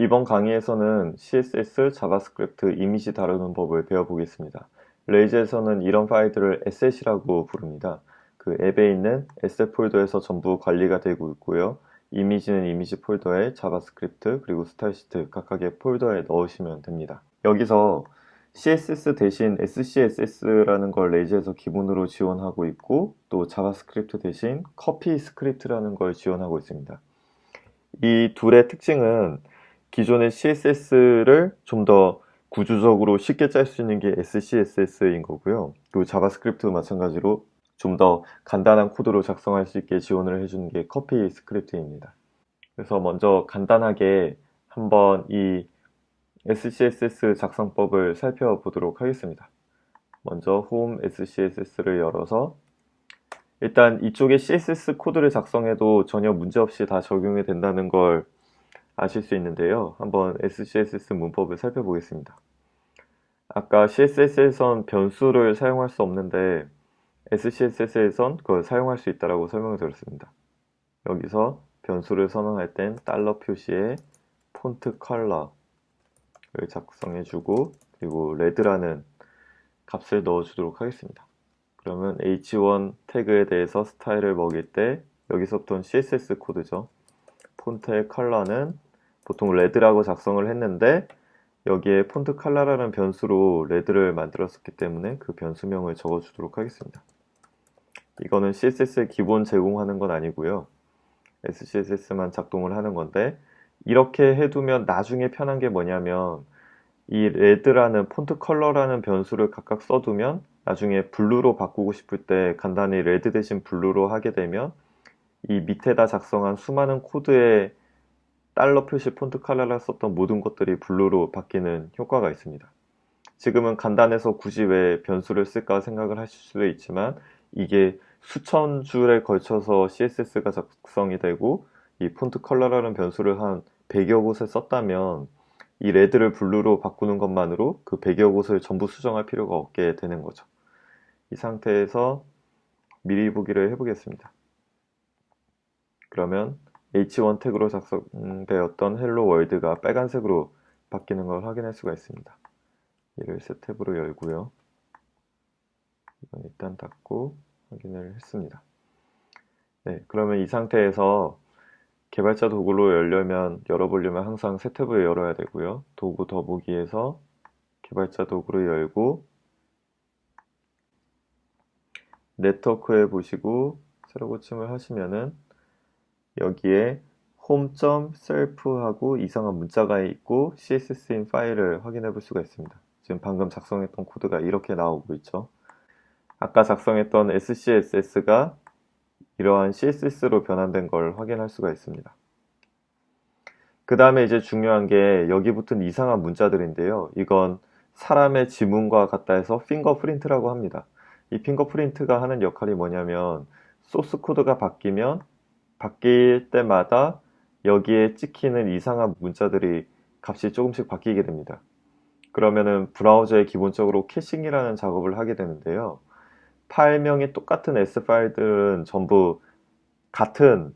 이번 강의에서는 CSS, 자바스크립트, 이미지 다루는 법을 배워보겠습니다. 레이즈에서는 이런 파일들을 에셋이라고 부릅니다. 그 앱에 있는 에셋 폴더에서 전부 관리가 되고 있고요. 이미지는 이미지 폴더에 자바스크립트 그리고 스타일 시트 각각의 폴더에 넣으시면 됩니다. 여기서 CSS 대신 SCSS라는 걸 레이즈에서 기본으로 지원하고 있고 또 자바스크립트 대신 커피 스크립트라는 걸 지원하고 있습니다. 이 둘의 특징은 기존의 CSS를 좀 더 구조적으로 쉽게 짤 수 있는 게 SCSS인 거고요. 그리고 자바스크립트도 마찬가지로 좀 더 간단한 코드로 작성할 수 있게 지원을 해주는 게 커피 스크립트입니다. 그래서 먼저 간단하게 한번 이 SCSS 작성법을 살펴보도록 하겠습니다. 먼저 홈 SCSS를 열어서 일단 이쪽에 CSS 코드를 작성해도 전혀 문제없이 다 적용이 된다는 걸 아실 수 있는데요. 한번 SCSS 문법을 살펴보겠습니다. 아까 CSS에선 변수를 사용할 수 없는데 SCSS에선 그걸 사용할 수 있다고 설명을 드렸습니다. 여기서 변수를 선언할 땐 달러 표시에 폰트 컬러를 작성해주고 그리고 레드라는 값을 넣어주도록 하겠습니다. 그러면 h1 태그에 대해서 스타일을 먹일 때 여기서부터는 CSS 코드죠. 폰트의 컬러는 보통 레드라고 작성을 했는데 여기에 폰트 컬러라는 변수로 레드를 만들었었기 때문에 그 변수명을 적어주도록 하겠습니다. 이거는 CSS에 기본 제공하는 건 아니고요. SCSS만 작동을 하는 건데 이렇게 해두면 나중에 편한 게 뭐냐면 이 레드라는 폰트 컬러라는 변수를 각각 써두면 나중에 블루로 바꾸고 싶을 때 간단히 레드 대신 블루로 하게 되면 이 밑에다 작성한 수많은 코드에 달러 표시 폰트 컬러를 썼던 모든 것들이 블루로 바뀌는 효과가 있습니다. 지금은 간단해서 굳이 왜 변수를 쓸까 생각을 하실 수도 있지만 이게 수천 줄에 걸쳐서 CSS가 작성이 되고 이 폰트 컬러라는 변수를 한 100여 곳에 썼다면 이 레드를 블루로 바꾸는 것만으로 그 100여 곳을 전부 수정할 필요가 없게 되는 거죠. 이 상태에서 미리 보기를 해보겠습니다. 그러면 H1 태그로 작성되었던 헬로 월드가 빨간색으로 바뀌는 걸 확인할 수가 있습니다. 이를 새 탭으로 열고요. 이건 일단 닫고 확인을 했습니다. 네, 그러면 이 상태에서 개발자 도구로 열려면 열어보려면 항상 새 탭을 열어야 되고요. 도구 더보기에서 개발자 도구를 열고 네트워크에 보시고 새로 고침을 하시면은 여기에 home.self하고 이상한 문자가 있고 css인 파일을 확인해 볼 수가 있습니다. 지금 방금 작성했던 코드가 이렇게 나오고 있죠. 아까 작성했던 SCSS가 이러한 CSS로 변환된 걸 확인할 수가 있습니다. 그 다음에 이제 중요한 게 여기 붙은 이상한 문자들인데요. 이건 사람의 지문과 같다 해서 핑거프린트라고 합니다. 이 핑거프린트가 하는 역할이 뭐냐면 소스 코드가 바뀌면 바뀔 때마다 여기에 찍히는 이상한 문자들이 값이 조금씩 바뀌게 됩니다. 그러면은 브라우저에 기본적으로 캐싱이라는 작업을 하게 되는데요. 파일명이 똑같은 S 파일들은 전부 같은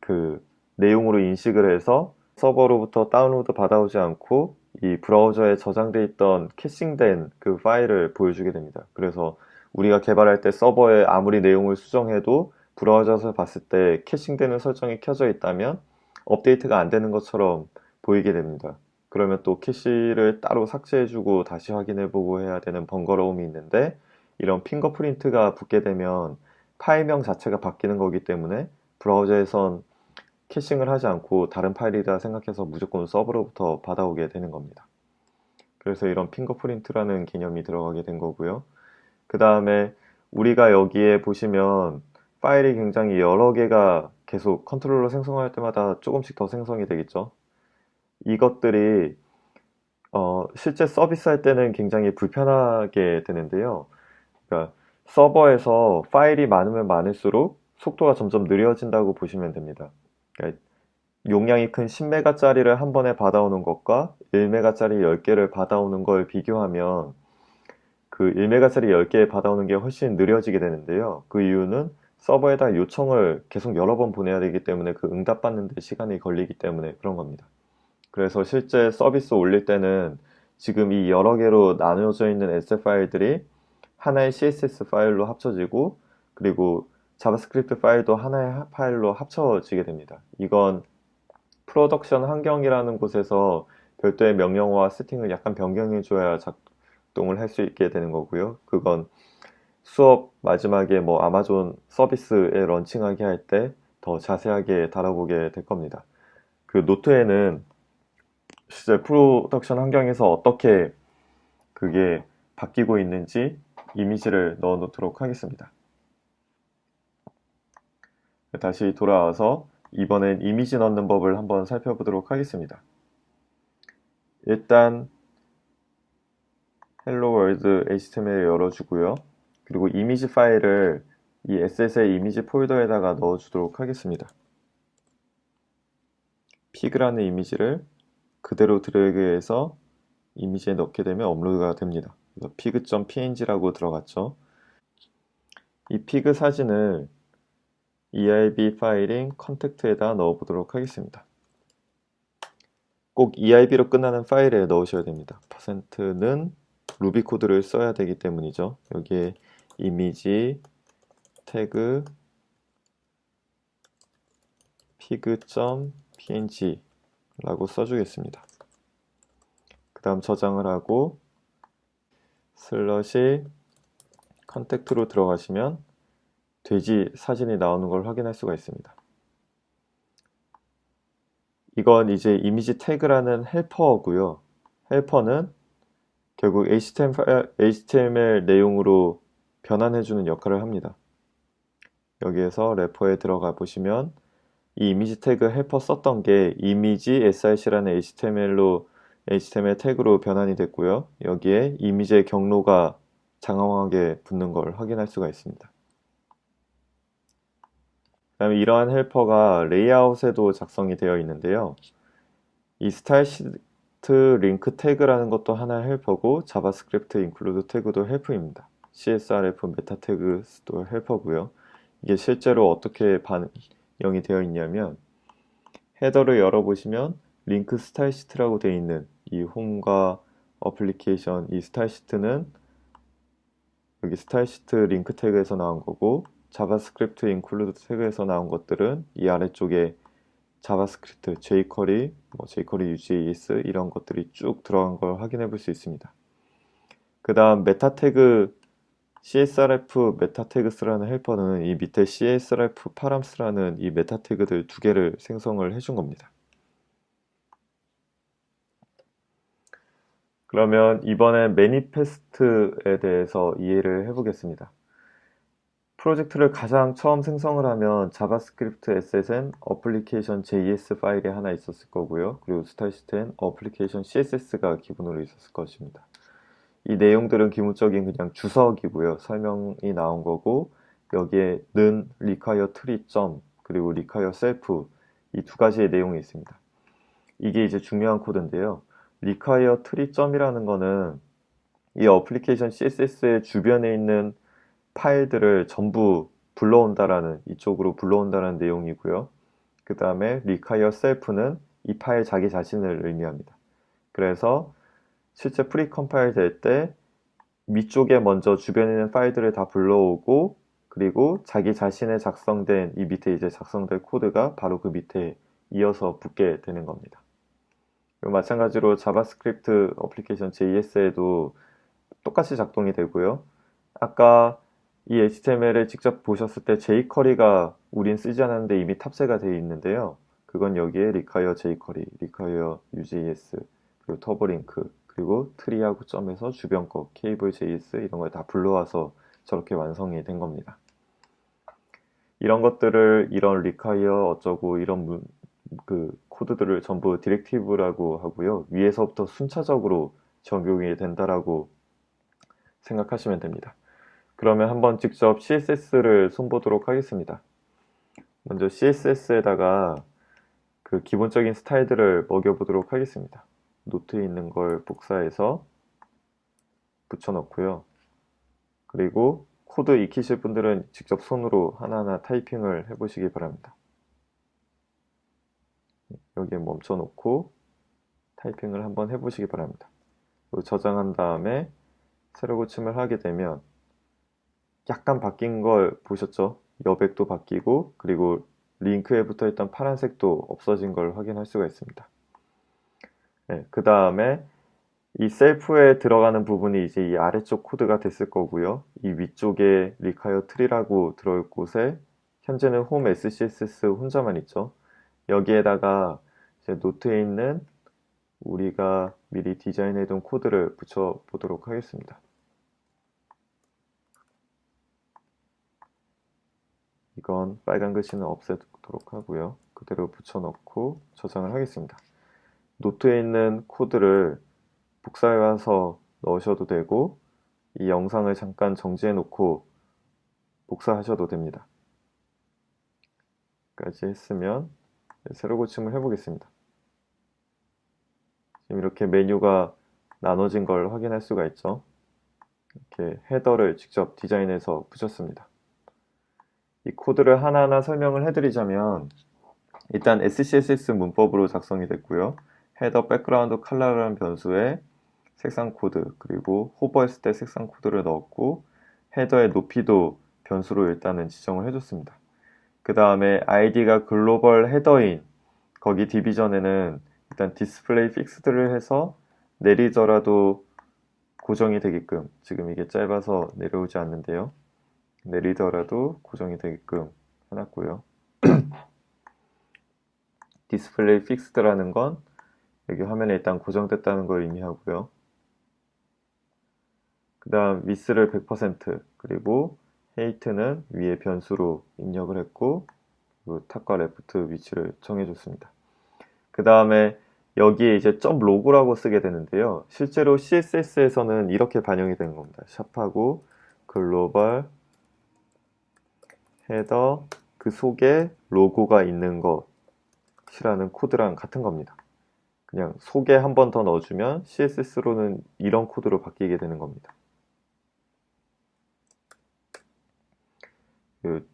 그 내용으로 인식을 해서 서버로부터 다운로드 받아오지 않고 이 브라우저에 저장돼 있던 캐싱된 그 파일을 보여주게 됩니다. 그래서 우리가 개발할 때 서버에 아무리 내용을 수정해도 브라우저에서 봤을 때 캐싱되는 설정이 켜져 있다면 업데이트가 안 되는 것처럼 보이게 됩니다. 그러면 또 캐시를 따로 삭제해주고 다시 확인해보고 해야 되는 번거로움이 있는데 이런 핑거프린트가 붙게 되면 파일명 자체가 바뀌는 거기 때문에 브라우저에선 캐싱을 하지 않고 다른 파일이다 생각해서 무조건 서버로부터 받아오게 되는 겁니다. 그래서 이런 핑거프린트라는 개념이 들어가게 된 거고요. 그 다음에 우리가 여기에 보시면 파일이 굉장히 여러 개가 계속 컨트롤러 생성할 때마다 조금씩 더 생성이 되겠죠. 이것들이 어, 실제 서비스 할 때는 굉장히 불편하게 되는데요. 그러니까 서버에서 파일이 많으면 많을수록 속도가 점점 느려진다고 보시면 됩니다. 그러니까 용량이 큰 10메가짜리를 한 번에 받아오는 것과 1메가짜리 10개를 받아오는 걸 비교하면 그 1메가짜리 10개 받아오는 게 훨씬 느려지게 되는데요. 그 이유는 서버에다 요청을 계속 여러 번 보내야 되기 때문에 그 응답 받는 데 시간이 걸리기 때문에 그런 겁니다. 그래서 실제 서비스 올릴 때는 지금 이 여러 개로 나누어져 있는 SF 파일들이 하나의 CSS 파일로 합쳐지고 그리고 자바스크립트 파일도 하나의 파일로 합쳐지게 됩니다. 이건 프로덕션 환경이라는 곳에서 별도의 명령어와 세팅을 약간 변경해 줘야 작동을 할 수 있게 되는 거고요. 그건 수업 마지막에 뭐 아마존 서비스에 런칭하게 할 때 더 자세하게 다뤄보게 될 겁니다. 그 노트에는 실제 프로덕션 환경에서 어떻게 그게 바뀌고 있는지 이미지를 넣어 놓도록 하겠습니다. 다시 돌아와서 이번엔 이미지 넣는 법을 한번 살펴보도록 하겠습니다. 일단 헬로 월드 HTML 열어주고요. 그리고 이미지 파일을 이 SSL 이미지 폴더에다가 넣어주도록 하겠습니다. 피그라는 이미지를 그대로 드래그해서 이미지에 넣게 되면 업로드가 됩니다. 그래서 pig.png라고 들어갔죠. 이 피그 사진을 EIB 파일인 컨택트에다 넣어보도록 하겠습니다. 꼭 EIB로 끝나는 파일에 넣으셔야 됩니다. 퍼센트는 루비 코드를 써야 되기 때문이죠. 여기에 이미지 태그 pig.png 라고 써주겠습니다. 그 다음 저장을 하고 슬러시 컨택트로 들어가시면 돼지 사진이 나오는 걸 확인할 수가 있습니다. 이건 이제 이미지 태그라는 헬퍼고요. 헬퍼는 결국 HTML, HTML 내용으로 변환해주는 역할을 합니다. 여기에서 래퍼에 들어가 보시면 이 이미지 태그 헬퍼 썼던 게 이미지 src라는 HTML로 HTML 태그로 변환이 됐고요. 여기에 이미지의 경로가 장황하게 붙는 걸 확인할 수가 있습니다. 그 다음에 이러한 헬퍼가 레이아웃에도 작성이 되어 있는데요. 이 스타일 시트 링크 태그라는 것도 하나의 헬퍼고 자바스크립트 인클루드 태그도 헬퍼입니다. CSRF 메타 태그도 헬퍼고요. 이게 실제로 어떻게 반영이 되어 있냐면 헤더를 열어보시면 링크 스타일 시트라고 되어 있는 이 홈과 어플리케이션 이 스타일 시트는 여기 스타일 시트 링크 태그에서 나온 거고 자바스크립트 인클루드 태그에서 나온 것들은 이 아래쪽에 자바스크립트, jQuery, 뭐 jQuery, UJS 이런 것들이 쭉 들어간 걸 확인해 볼 수 있습니다. 그 다음 메타 태그 CSRF 메타 태그스라는 헬퍼는 이 밑에 CSRF 파람스라는 이 메타 태그들 두 개를 생성을 해준 겁니다. 그러면 이번에 매니페스트에 대해서 이해를 해보겠습니다. 프로젝트를 가장 처음 생성을 하면 자바스크립트 SSN 어플리케이션 JS 파일이 하나 있었을 거고요. 그리고 스타시트엔 어플리케이션 CSS가 기본으로 있었을 것입니다. 이 내용들은 기본적인 그냥 주석이고요. 설명이 나온 거고 여기에 는 require tree 점 그리고 require self 이두 가지의 내용이 있습니다. 이게 이제 중요한 코드인데요. require tree 점이라는 거는 이 어플리케이션 CSS의 주변에 있는 파일들을 전부 불러온다라는 이쪽으로 불러온다는 내용이고요. 그 다음에 require self는 이 파일 자기 자신을 의미합니다. 그래서 실제 프리 컴파일 될 때 위쪽에 먼저 주변에 있는 파일들을 다 불러오고 그리고 자기 자신의 작성된 이 밑에 이제 작성될 코드가 바로 그 밑에 이어서 붙게 되는 겁니다. 마찬가지로 자바스크립트 어플리케이션 JS에도 똑같이 작동이 되고요. 아까 이 HTML을 직접 보셨을 때 jQuery가 우린 쓰지 않았는데 이미 탑재가 되어 있는데요. 그건 여기에 require jQuery, require UJS, 그리고 터보링크, 그리고 트리하고 점에서 주변 거, 케이블 JS 이런 걸 다 불러와서 저렇게 완성이 된 겁니다. 이런 것들을 이런 require 어쩌고 이런 문, 그 코드들을 전부 디렉티브라고 하고요. 위에서부터 순차적으로 적용이 된다라고 생각하시면 됩니다. 그러면 한번 직접 CSS를 손보도록 하겠습니다. 먼저 CSS에다가 그 기본적인 스타일들을 먹여보도록 하겠습니다. 노트에 있는 걸 복사해서 붙여넣고요. 그리고 코드 익히실 분들은 직접 손으로 하나하나 타이핑을 해보시기 바랍니다. 여기에 멈춰놓고 타이핑을 한번 해보시기 바랍니다. 저장한 다음에 새로 고침을 하게 되면 약간 바뀐 걸 보셨죠? 여백도 바뀌고 그리고 링크에 붙어 있던 파란색도 없어진 걸 확인할 수가 있습니다. 네, 그 다음에 이 셀프에 들어가는 부분이 이제 이 아래쪽 코드가 됐을 거고요. 이 위쪽에 require tree라고 들어올 곳에 현재는 홈 SCSS 혼자만 있죠. 여기에다가 이제 노트에 있는 우리가 미리 디자인해둔 코드를 붙여 보도록 하겠습니다. 이건 빨간 글씨는 없애도록 하고요. 그대로 붙여넣고 저장을 하겠습니다. 노트에 있는 코드를 복사해 와서 넣으셔도 되고 이 영상을 잠깐 정지해 놓고 복사하셔도 됩니다. 까지 했으면 새로 고침을 해보겠습니다. 지금 이렇게 메뉴가 나눠진 걸 확인할 수가 있죠. 이렇게 헤더를 직접 디자인해서 붙였습니다. 이 코드를 하나하나 설명을 해드리자면 일단 SCSS 문법으로 작성이 됐고요. 헤더 백그라운드 컬러라는 변수에 색상 코드 그리고 호버했을 때 색상 코드를 넣었고 헤더의 높이도 변수로 일단은 지정을 해줬습니다. 그 다음에 id가 글로벌 헤더인 거기 디비전에는 일단 디스플레이 픽스드를 해서 내리더라도 고정이 되게끔 지금 이게 짧아서 내려오지 않는데요. 내리더라도 고정이 되게끔 해놨고요. 디스플레이 픽스드라는 건 여기 화면에 일단 고정됐다는 걸 의미하고요. 그 다음 위스를 100% 그리고 헤이트는 위에 변수로 입력을 했고 그리고 탑과 레프트 위치를 정해줬습니다. 그 다음에 여기에 이제 점 로고라고 쓰게 되는데요. 실제로 CSS에서는 이렇게 반영이 되는 겁니다. 샵하고 글로벌 헤더 그 속에 로고가 있는 것이라는 코드랑 같은 겁니다. 그냥 속에 한 번 더 넣어주면 CSS로는 이런 코드로 바뀌게 되는 겁니다. 그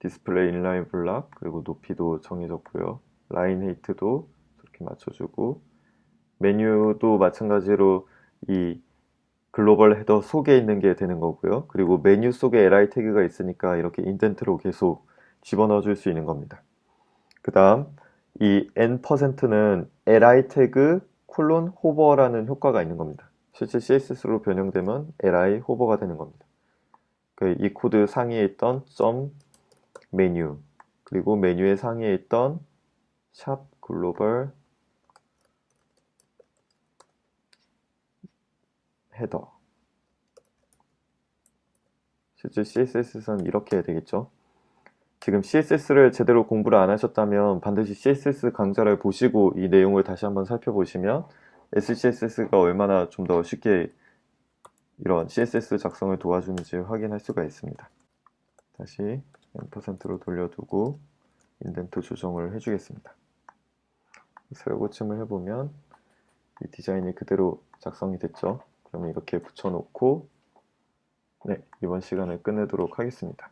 디스플레이 인라인 블락 그리고 높이도 정해졌고요. 라인 헤이트도 이렇게 맞춰주고 메뉴도 마찬가지로 이 글로벌 헤더 속에 있는 게 되는 거고요. 그리고 메뉴 속에 li 태그가 있으니까 이렇게 인덴트로 계속 집어넣어 줄 수 있는 겁니다. 그 다음 이 n%는 li 태그 콜론 호버라는 효과가 있는 겁니다. 실제 CSS로 변형되면 li 호버가 되는 겁니다. 그 이 코드 상위에 있던 점 메뉴 그리고 메뉴의 상위에 있던 샵 글로벌 헤더 실제 CSS는 이렇게 되겠죠 지금 CSS를 제대로 공부를 안 하셨다면 반드시 CSS 강좌를 보시고 이 내용을 다시 한번 살펴보시면 SCSS가 얼마나 좀 더 쉽게 이런 CSS 작성을 도와주는지 확인할 수가 있습니다. 다시 n%로 돌려두고 인덴트 조정을 해주겠습니다. 새로 고침을 해보면 이 디자인이 그대로 작성이 됐죠? 그러면 이렇게 붙여놓고 네, 이번 시간을 끝내도록 하겠습니다.